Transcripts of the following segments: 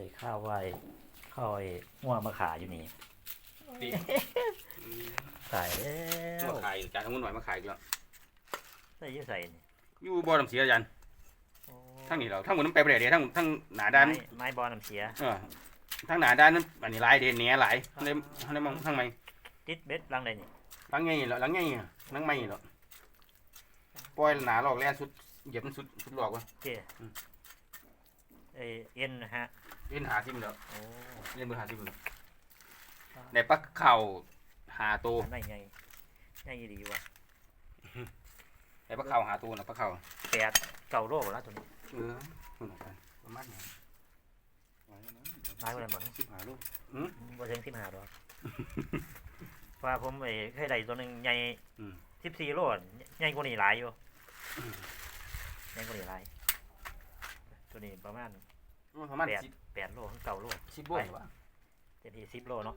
เลยข้าวไว้ข้าวไอ้ง่วงมาขายอยู่นี่ปีขายแล้มาวขายจานทั้งหมดหน่อยมาขายอีกแล้วใส่อยี่ใส่นี่อยู่บ่อน้ำเสียอาจารย์โอ้ทั้งนี้เราทั้งหมดน้ำไปประเดี๋ยวทั้งทั้งหนาด้านไม้ไม้บอลน้ำเสียเออทั้งหนาด้านนั้นอันนี้หลายเด่นเนี้ยหลายทั้งได้ทั้งได้มองทั้งไม่ติดเบ็ดลังใดนี่หลังไงเหรอหลังไงหลังไม่เหรอปล่อยหนาหลอกแล่สุดเหยียบมันสุดสุดหลอกวะเจ้อืมเอเอ็นนะฮะ เล่นหาซิมเด้อโอ้เล่นเบอร์หาซิมเด้อได้ปักเข่าหาตัวไม่ไงไงดีวะได้ปักเข่าหาตัวนะปักเข่าแปดเก่าโลกแล้วตัวนี้เออคุณอาจารย์ประมาณนี้ไม้อะไรเหมือนสิบหาลูกบ่ถึงสิบห้าดอกว่าผมไอ้เคยได้ตัวหนึ่งใหญ่อืมสิบสี่โลอะใหญ่กว่านี้หลายอยู่ใหญ่กว่านี้หลายตัวนี้ประมาณ ประมาณแปดสิบแปดโลถึงเก้าโลสิบโลวะเต็มที่สิบโลเนาะ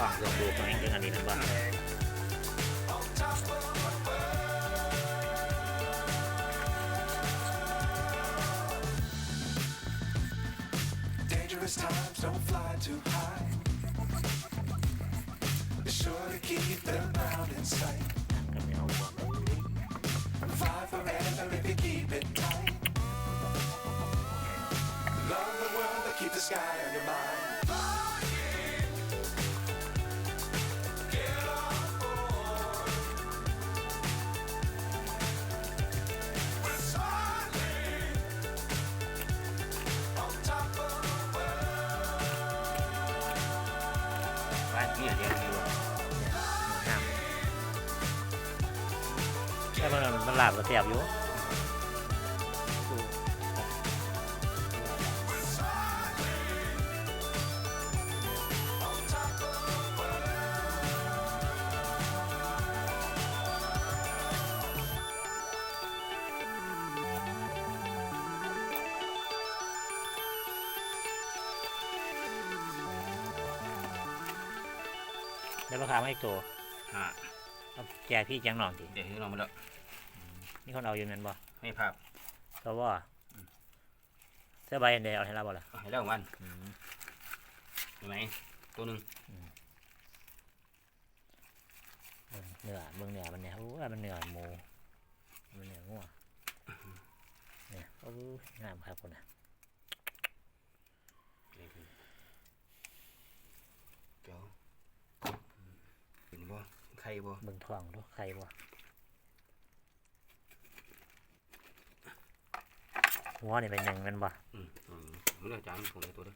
Wah, gue pengen dengan ini banget. times don't fly too high. Be sure to keep the ground in sight. Fly forever if you keep it tight. Love the world, but keep the sky on your mind. แค่เนี่ยเรียนอยู่น้ำแต่มันมันหลาบก็เสียบอยู่ แล้วราคาไม่โตอ่าเอาแจกพี่แจงหน่องทีเดี๋ยวให้ลองมาแล้วนี่คนเอาอยู่นั่นบ่ให้ภาพก็ว่าเสื้อใบอันเดียวเอาให้เราบ่ล่ะเอาให้แล้วมันเห็นไหมตัวหนึ่งเบิ่งเนื้อเบิ่งเนื้อมันเนี่ยโอ้ยมันเนื้อหมูมันเนื้องัวเนี่ยโอ้ยงามครับคนน่ะ เจ้าเห็นบ่ ใครบ่เบิ่งท้องดูใครบ่หัวนี่เป็นหนึ่งแมันบ่อืมอืมมันอาจารย์ผมเลยตัวเด้อ